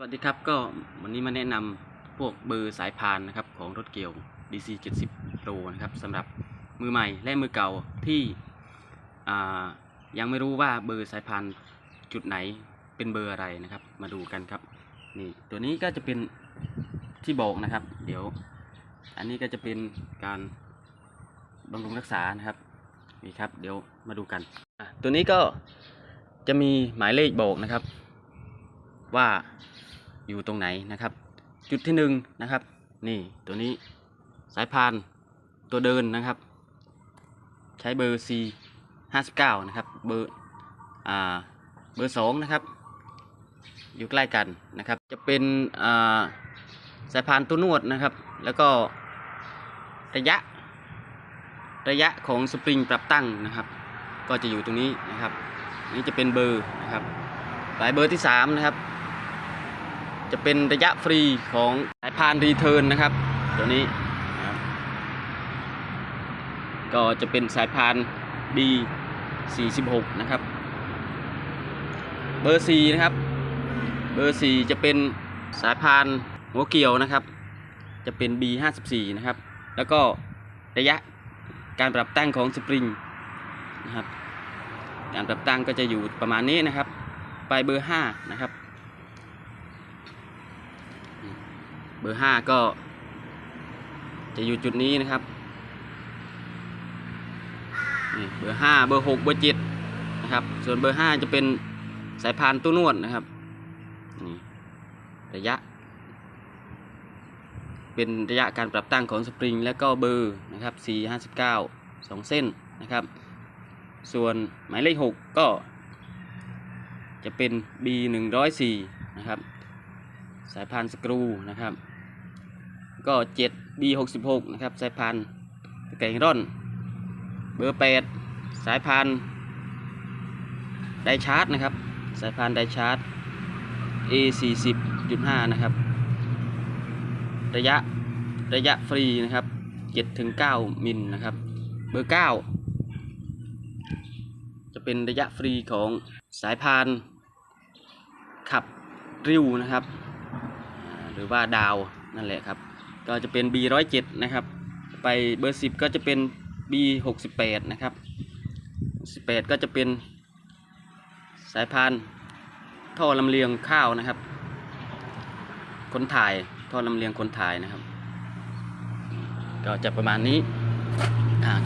สวัสดีครับก็วันนี้มาแนะนำพวกเบอร์สายพานนะครับของรถเกี่ยว DC 70 Pro นะครับสำหรับมือใหม่และมือเก่าที่ยังไม่รู้ว่าเบอร์สายพานจุดไหนเป็นเบอร์อะไรนะครับ มาดูกันครับนี่ตัวนี้ก็จะเป็นที่บอกนะครับ เดี๋ยว อันนี้ก็จะเป็นการบำรุงรักษานะครับนี่ครับเดี๋ยวมาดูกันตัวนี้ก็จะมีหมายเลขบอกนะครับว่า อยู่ตรงไหนนะครับ จุดที่หนึ่งนะครับ นี่ตัวนี้สายพานตัวเดินนะครับ ใช้เบอร์ C 59นะครับ เบอร์อ่าเบอร์สองนะครับ อยู่ใกล้กันนะครับ จะเป็นอ่าสายพานตัวนวดนะครับ แล้วก็ระยะ ระยะของสปริงปรับตั้งนะครับ ก็จะอยู่ตรงนี้นะครับ นี่จะเป็นเบอร์นะครับสายเบอร์ที่สามนะครับ จะเป็นระยะฟรีของสายพานรีเทิร์นนะครับ ตัวนี้ก็จะเป็นสายพาน D 46นะครับ เบอร์4นะครับ เบอร์ 4 จะเป็นสายพานหัวเกี่ยวนะครับ จะเป็น B 54นะครับ แล้วก็ระยะการปรับตั้งของสปริงนะครับ การปรับตั้งก็จะอยู่ประมาณนี้นะครับ ไปเบอร์ 5 นะครับ เบอร์ห้าก็ จะอยู่จุดนี้นะครับนี่เบอร์ห้าเบอร์หกเบอร์เจ็ดนะครับ ส่วนเบอร์ห้าจะเป็นสายพานตู้นวดนะครับนี่ระยะ เป็นระยะการปรับตั้งของสปริง แล้วก็เบอร์นะครับ4 59 2 เส้นนะครับ ส่วนหมายเลข 6 ก็จะเป็น B 104 นะครับ สายพานสกรูนะครับ ก็ 7 B 66 นะครับ สายพานตะแกรงร่อน เบอร์ 8 สายพานไดชาร์จนะครับ สายพานไดชาร์จ A 40.5 นะครับ ระยะระยะฟรีนะครับ7ถึง9มิลนะครับ เบอร์ 9 จะเป็นระยะฟรีของสายพานขับริ้วนะครับ หรือว่าดาวนั่นแหละครับ ก็จะเป็น B 1 0นะครับ ไปเบอร์ 10 ก็จะเป็น B 68 นะครับ18ก็จะเป็นสายพานท่อลำเลียงข้าวนะครับ คนถ่ายท่อลำเลียงคนถ่ายนะครับ ก็จะประมาณนี้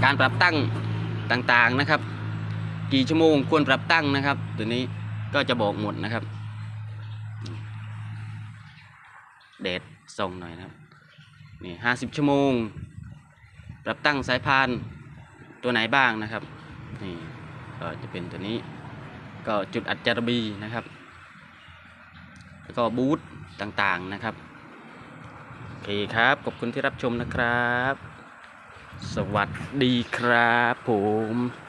การปรับตั้งต่างๆนะครับ กี่ชั่วโมงควรปรับตั้งนะครับ ตัวนี้ก็จะบอกหมดนะครับ แดดส่องหน่อยนะครับนี่ห้าสิบชั่วโมง ปรับตั้งสายพานตัวไหนบ้างนะครับนี่ก็จะเป็นตัวนี้ ก็จุดอัดจารบีนะครับ แล้วก็บูทต่างๆนะครับโอเคครับขอบคุณที่รับชมนะครับ สวัสดีครับผม